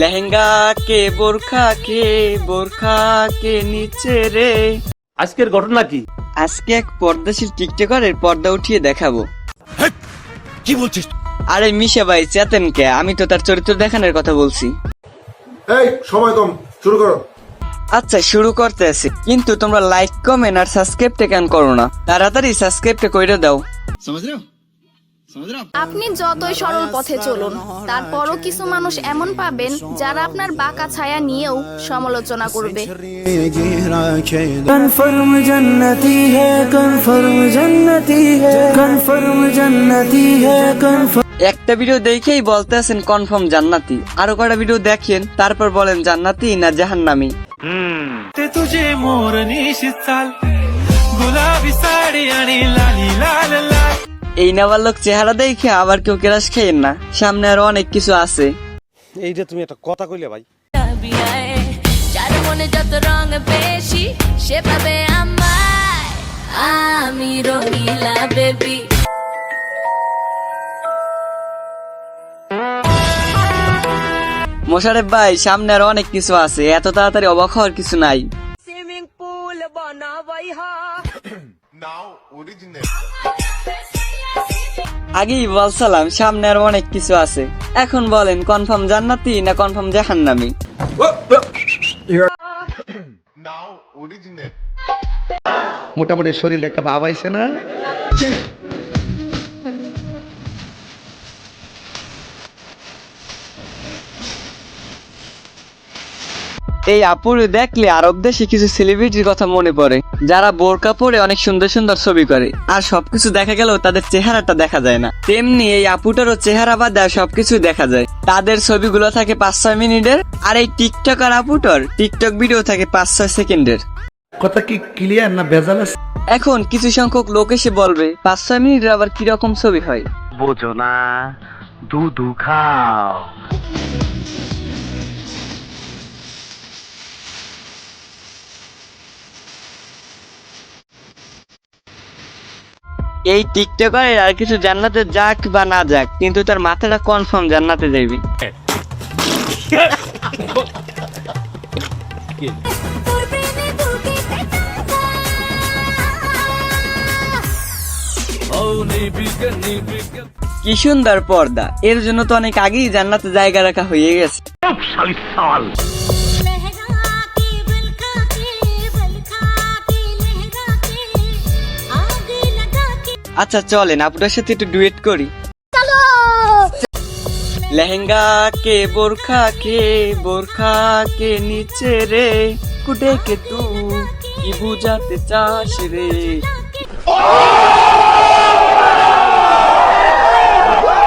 লেহেঙ্গা কে বোরখা কে বোরখা কে নিচে রে? আজকের ঘটনা কি? আজকে এক পর্দাশীল টিকটকারের পর্দা উঠিয়ে দেখাবো। কি বলছিস? আরে মিশা ভাই চেতেন কে? আমি তো তার চরিত্র দেখানোর কথা বলছি। এই সময় কম শুরু করো। আচ্ছা শুরু করতে আছে। কিন্তু তোমরা লাইক কমেন্ট আর সাবস্ক্রাইবটা কেন করো না? তাড়াতাড়ি সাবস্ক্রাইবটা কইরে দাও। আপনি যতই সরল পথে চলুন তারপরও কিছু মানুষ এমন পাবেন যারা আপনার বাঁকা ছায়া নিয়েও সমালোচনা করবে। একটা ভিডিও দেখেই বলতে আছেন কনফার্ম জান্নাতি। আরও কয়টা ভিডিও দেখেন তারপর বলেন জান্নাতি না জাহান্নামি। তুঝে মোর নিশিতাল গুলাবি সাড়ি আনিলা এই নাবালক চেহারা দেখে আবার কেউ কেরাস খাইয়েন না। সামনে আরও অনেক কিছু আছে। এইটা তুমি একটা কথা কইলে ভাই। যার মনে যত রং বেশি সে পাবে আমায়। আমি রঙিলা বেবি। মোশারেফ ভাই সামনে আরও অনেক কিছু আছে। এত তাড়াতাড়ি অবাক হওয়ার কিছু নাই। আগেই বলছিলাম, সামনে আর অনেক কিছু আছে। এখন বলেন কনফার্ম জান্নাতি না কনফার্ম জাহান্নামি? মোটামুটি শরীরে একটা ভাব আইছে না? এই আপুরে দেখলে আরব দেশে কিছু সেলিব্রিটির কথা মনে পড়ে যারা বোরকা পরে অনেক সুন্দর সুন্দর ছবি করে। আর সবকিছু দেখা গেলেও তাদের চেহারাটা দেখা যায় না। তেমনি এই আপুটারও চেহারা বা দেয় সবকিছু দেখা যায়। তাদের ছবিগুলো থাকে পাঁচ ছয় মিনিটের আর এই টিকটক আর আপুটার টিকটক ভিডিও থাকে পাঁচ ছয় সেকেন্ডের। কথা কি ক্লিয়ার না ভেজাল এখন কিছু সংখ্যক লোক এসে বলবে পাঁচ ছয় মিনিটের আবার কীরকম ছবি হয়। বোঝো না দুধু খাও। এই টিকটকারের আর কিছু জান্নাতে যাক বা না যাক কিন্তু তার মাথাটা কনফার্ম জান্নাতে যাইবে কি সুন্দর পর্দা। এর জন্য তো অনেক আগেই জান্নাতে জায়গা রাখা হয়ে গেছে। আচ্ছা চলেন আপনার সাথে একটু ডুয়েট করি। লেহেঙ্গা কে বোরখা কে বোরখা কে নিচে রে? কুটে কে তু কি বুঝাতে চাস রে?